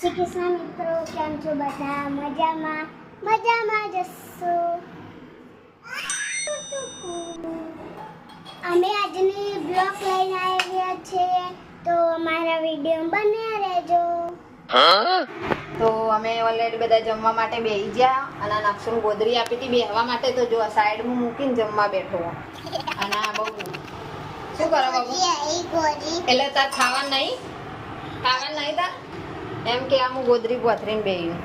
શ્રી કૃષ્ણ મિત્રો કેમ છો બધા? મજામાં? મજામાં જશો અમે આજની બ્લોગ લઈને આવ્યા છે તો અમારા વીડિયો બન્યા રહેજો. તો અમે ઓલરેડી બધા જમવા માટે બેહી ગયા અને આ નકશું ગોદરી આપી હતી બેહવા માટે તો જો સાઈડમાં મૂકીને જમવા બેઠો. અને આ બહુ શું કરો બાબુ? એટલે તાર ખાવા નહીં? ખાવા નહીં તાર? એમ કે આમ ગોદરી પોથરીને બેહ્યું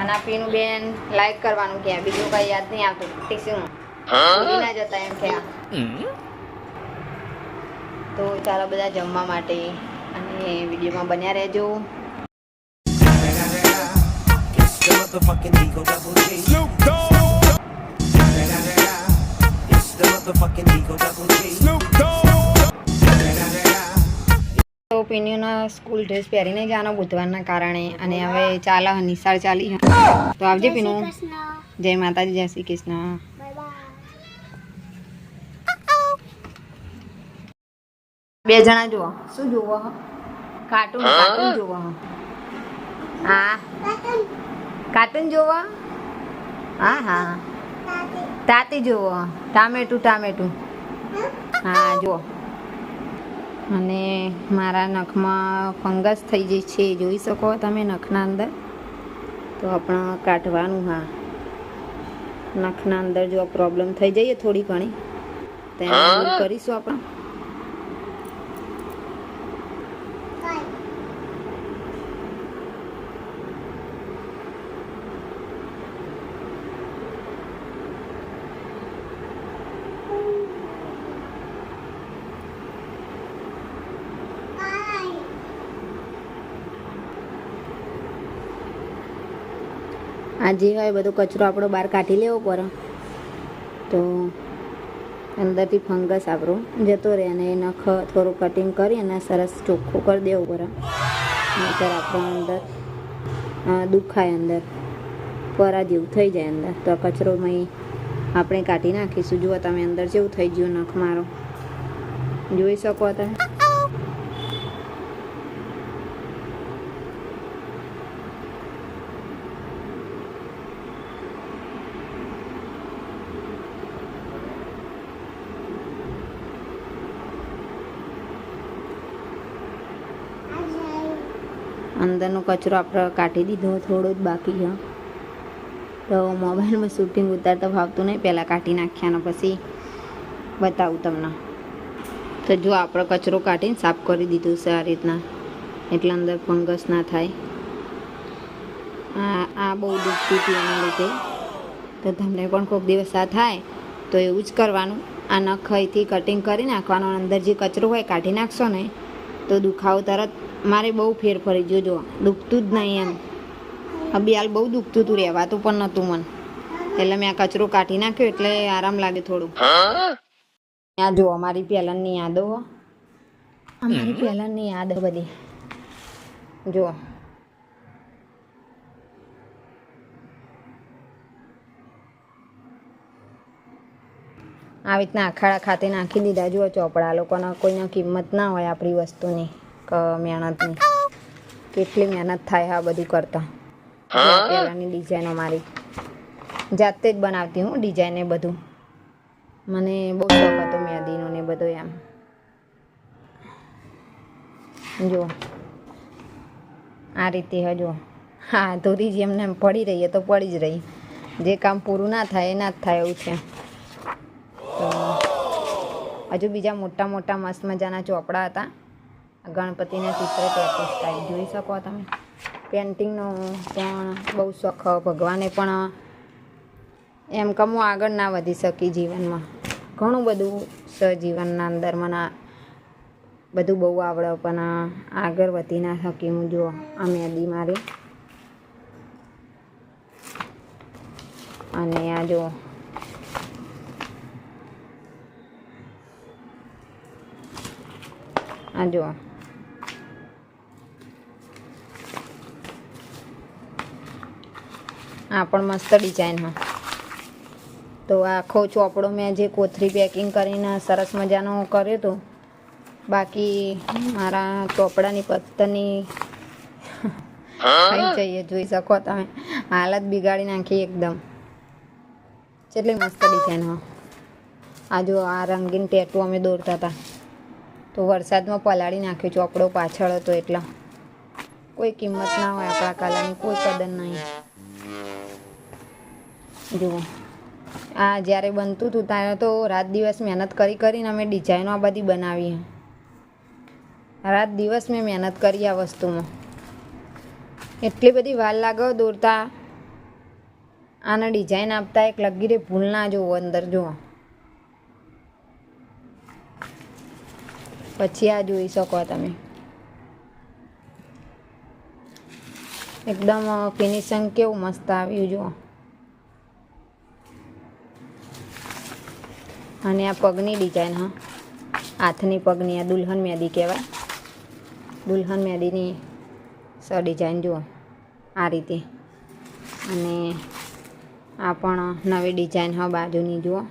અને આ પીનું બેન લાઈક કરવાનું કે બીજું કઈ યાદ નહીં આવતું. ટીસું ભૂલી ના જતા એમ કે તો ચાલો બધા જમવા માટે અને વિડીયોમાં બન્યા રહેજો. Motherfucking Eagle Double G. Snoop Dogg. It's the motherfucking Eagle Double G. પિન્યુના સ્કૂલ ડ્રેસ પહેરીને જવાનો બુધવારના કારણે. અને હવે ચાલે નિશાળ ચાલી તો આવજે પીનુ. જય માતાજી જય શ્રી કૃષ્ણ. બાય બાય બે જણા જુઓ. શું જુઓ? કાર્ટૂન કાર્ટૂન જુઓ. હા. કાર્ટૂન. જુઓ? હા હા. તાતી. જુઓ. ટામેટું ટામેટું. હા જુઓ. અને મારા નખમાં ફંગસ થઈ જાય છે જોઈ શકો તમે નખના અંદર? તો આપણે કાઢવાનું હા. નખના અંદર જો પ્રોબ્લેમ થઈ જઈએ થોડી ઘણી તો દૂર કરીશું આપણે. આ જે હોય બધો કચરો આપણો બહાર કાઢી લેવો પડે. તો અંદરથી ફંગસ આપણો જતો રહે અને એ નખ થોડું કટિંગ કરી અને સરસ ચોખ્ખું કરી દેવું પડે. નહીતર આપણો અંદર દુખાય અંદર. પરા જેવું થઈ જાય અંદર. તો આ કચરોમાં આપણે કાઢી નાખીશું. જુઓ તમે અંદર જેવું થઈ ગયું નખ મારો. જોઈ શકો તમે? અંદરનો કચરો આપણે કાઢી દીધો, થોડો જ બાકી છે. તો મોબાઈલમાં શૂટિંગ ઉતારતા ભાવતું નહીં, પહેલાં કાઢી નાખ્યા પછી બતાવું તમને. તો જો આપણે કચરો કાઢીને સાફ કરી દીધું છે આ રીતના, એટલે અંદર ફંગસ ના થાય. આ આ બહુ દુખતું હતી એના લીધે. તો તમને પણ કોઈક દિવસ આ થાય, તો એવું જ કરવાનું. આ નખ અહીંથી કટિંગ કરી નાખવાનો અંદર જે કચરો હોય કાઢી નાખશો ને તો દુખાવો તરત મારે બહુ ફેર ફરી જોજો દુખતું જ નહીં એમ. અબિયાલ બહુ દુખતું હતું રહેવાતું પણ નહોતું મન. એટલે મેં આ કચરો કાઢી નાખ્યો એટલે આરામ લાગે થોડું. આ જો અમારી પહેલાંની યાદો. અમારી પહેલાંની યાદો બધી. જો આવી રીતના અખાડા ખાતે નાખી દીધા. જુઓ ચોપડા લોકોને કોઈને કિંમત ના હોય આપણી વસ્તુની. કે મહેનતની. કેટલી મહેનત થાય આ બધું કરતા. પહેલાંની ડિઝાઇનો મારી જાતે જ બનાવતી હું ડિઝાઇન એ બધું. મને બહુ શોખ હતો મહેંદીનો ને બધો એમ. જો આ રીતે હજો હા ધોરી જેમને એમ પડી રહીએ તો પડી જ રહી. જે કામ પૂરું ના થાય એ ના જ થાય એવું છે. હજુ બીજા મોટા મોટા મસ્ત મજાના ચોપડા હતા. ગણપતિના ચિત્ર ટેટુ સ્ટાઇલ જોઈ શકો તમે. પેન્ટિંગનો પણ બહુ શોખ. ભગવાને પણ એમ કે હું આગળ ના વધી શકી જીવનમાં. ઘણું બધું સજીવનના અંદર મને બધું બહુ આવડે, પણ આગળ વધી ના શકી હું જો આ મેદી મારી. અને આ જો આ જો આ પણ મસ્ત ડિઝાઇન હા. તો આખો ચોપડો મેં જે કોથરી પેકિંગ કરીને સરસ મજાનો કર્યો હતો બાકી મારા ચોપડાની પત્તરની જઈએ, જોઈ શકો તમે. હાલત બિગાડી નાખી એકદમ. કેટલી મસ્ત ડિઝાઇન હો. આ જો આ રંગીન ટેટુ અમે દોરતા હતા. તો વરસાદમાં પલાળી નાખ્યો ચોપડો પાછળ હતો એટલા. કોઈ કિંમત ના હોય આપણા કલાની, કોઈ કદર નહીં. જુઓ. આ જ્યારે બનતું હતું ત્યારે તો રાત દિવસ મહેનત કરી કરીને અમે ડિઝાઇનો આ બધી બનાવી રાત દિવસ મેં મહેનત કરી આ વસ્તુમાં. એટલી બધી વાર લાગો દોરતા. આને ડિઝાઇન આપતા એક લગીરે ભૂલ ના જોવો અંદર, જુઓ. પછી આ જોઈ શકો તમે. એકદમ ફિનિશિંગ કેવું મસ્ત આવ્યું જુઓ. અને આ પગની ડિઝાઇન હા. હાથની પગની, આ દુલ્હન મેદી કહેવાય. દુલ્હન મેદીની સ ડિઝાઇન જુઓ. આ રીતે. અને આ પણ નવી ડિઝાઇન હા, બાજુની જુઓ.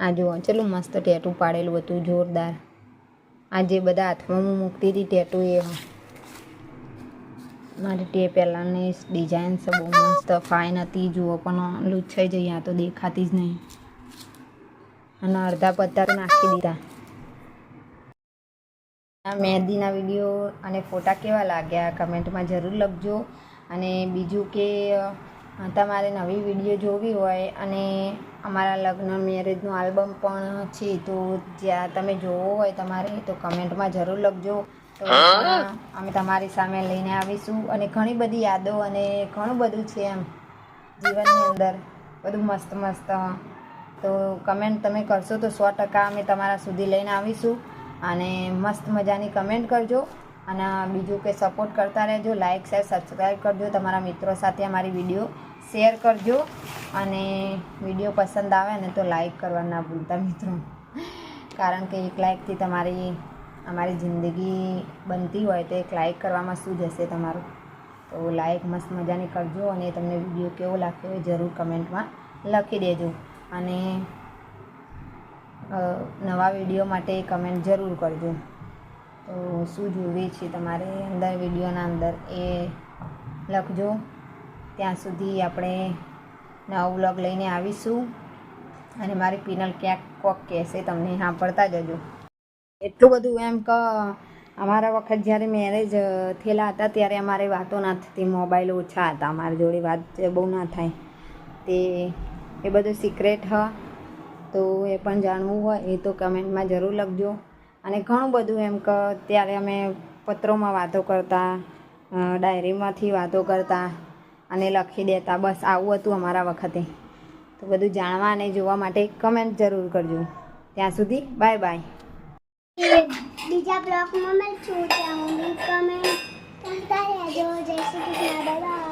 આ જુઓ ચેટલું મસ્ત ટેટુ પાડેલું હતું, જોરદાર. આ જે બધા હાથમાં હું મૂકતી હતી ટેટુ એ. મારી તે પહેલાંની ડિઝાઇન બહુ મસ્ત ફાઇન હતી. જુઓ, પણ લૂછાઈ જઈ, આ તો દેખાતી જ નહીં. અને અડધા પત્તા નાખી દીધા. મહેંદીના વીડિયો અને ફોટા કેવા લાગ્યા? કમેન્ટમાં જરૂર લખજો. અને બીજું કે તમારે નવી વીડિયો જોવી હોય અને અમારા લગ્ન મેરેજનું આલ્બમ પણ છે તો જ્યાં તમે જોવો હોય તમારે તો કમેન્ટમાં જરૂર લખજો. તો અમે તમારી સામે લઈને આવીશું. અને ઘણી બધી યાદો અને ઘણું બધું છે એમ જીવનની અંદર. બધું મસ્ત મસ્ત. તો કમેન્ટ તમે કરશો તો સો ટકા અમે તમારા સુધી લઈને આવીશું. અને મસ્ત મજાની કમેન્ટ કરજો. અને બીજું કે સપોર્ટ કરતા રહેજો. લાઇક શેર સબસ્ક્રાઈબ કરજો. તમારા મિત્રો સાથે અમારી વીડિયો શેર કરજો અને વીડિયો પસંદ આવે ને તો લાઈક કરવા ના ભૂલતા મિત્રો. કારણ કે એક લાઇકથી તમારી, અમારી જિંદગી બનતી હોય તો એક લાઇક કરવામાં શું જશે તમારું? તો લાઇક મસ્ત મજાની કરજો અને તમને વીડિયો કેવો લાગ્યો એ જરૂર કમેન્ટમાં લખી દેજો. અને નવા વીડિયો માટે કમેન્ટ જરૂર કરજો. તો શું જોવી છે તમારે અંદર વિડીયોના અંદર એ લખજો. ત્યાં સુધી આપણે નવો વ્લોગ લઈને આવીશું. અને મારી પિનલ ક્યાંક કોક કહેશે, તમને સાંભળતા જજો. એટલું બધું એમ કે અમારા વખત જ્યારે મેરેજ થયેલા હતા ત્યારે અમારે વાતો ના થતી મોબાઈલ ઓછા હતા, અમારી જોડે વાત બહુ ના થાય. તે, એ બધું સિક્રેટ હ. તો એ પણ જાણવું હોય, એ તો કમેન્ટમાં જરૂર લખજો. અને ઘણું બધું એમ કે ત્યારે અમે પત્રોમાં વાતો કરતા ડાયરીમાંથી વાતો કરતા. અને લખી દેતા. બસ આવું હતું અમારા વખતે. તો બધું જાણવા અને જોવા માટે કમેન્ટ જરૂર કરજો. ત્યાં સુધી બાય બાય બીજા બ્લોગમાં મળશું. ત્યાં હું કમેન્ટ કરતા રહેજો. જય શ્રી કૃષ્ણ. બાય